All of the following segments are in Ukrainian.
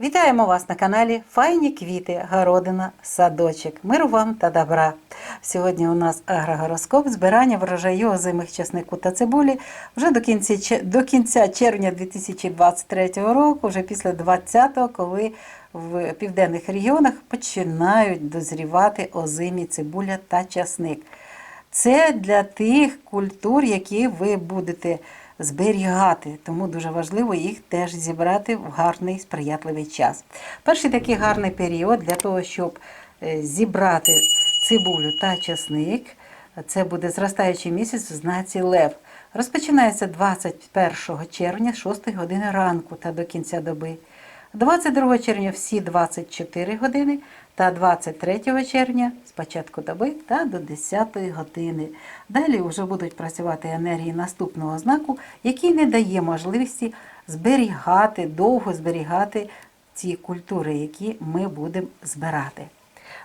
Вітаємо вас на каналі Файні квіти, городина, садочок. Миру вам та добра. Сьогодні у нас агрогороскоп збирання врожаю озимих часнику та цибулі вже до кінця, до кінця червня 2023 року, вже після 20-го, коли в південних регіонах починають дозрівати озимі цибуля та часник. Це для тих культур, які ви будете зберігати, тому дуже важливо їх теж зібрати в гарний сприятливий час. Перший такий гарний період для того, щоб е, зібрати цибулю та часник, це буде зростаючий місяць в знаці Лев. Розпочинається 21 червня з 6 години ранку та до кінця доби. 22 червня всі 24 години та 23 червня з початку доби та до 10 години. Далі вже будуть працювати енергії наступного знаку, який не дає можливості зберігати, довго зберігати ці культури, які ми будемо збирати.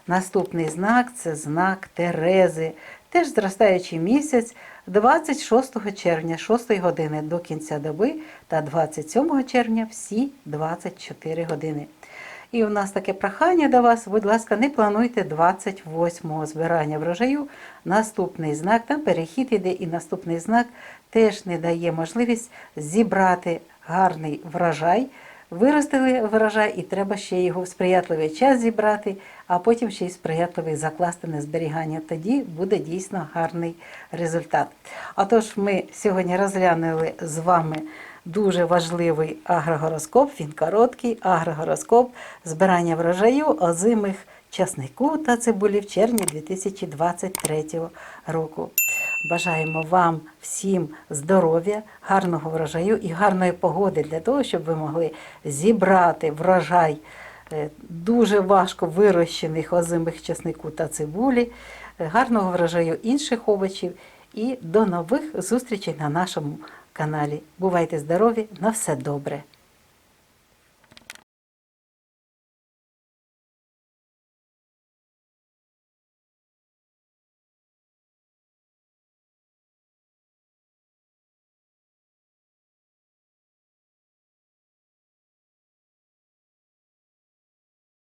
Наступний знак це знак Терези. Теж зростаючий місяць 26 червня 6 години до кінця доби та 27 червня всі 24 години. І у нас таке прохання до вас, будь ласка, не плануйте 28-го збирання врожаю. Наступний знак, там перехід іде, і наступний знак теж не дає можливість зібрати гарний врожай. Виростили врожай, і треба ще його в сприятливий час зібрати, а потім ще й сприятливий закласти на зберігання. Тоді буде дійсно гарний результат. Отож, ми сьогодні розглянули з вами дуже важливий агрогороскоп, він короткий агрогороскоп збирання врожаю озимих часнику та цибулі в червні 2023 року. Бажаємо вам всім здоров'я, гарного врожаю і гарної погоди для того, щоб ви могли зібрати врожай е, дуже важко вирощених озимих часнику та цибулі, е, гарного врожаю інших овочів і до нових зустрічей на нашому каналі. Бувайте здорові, на все добре!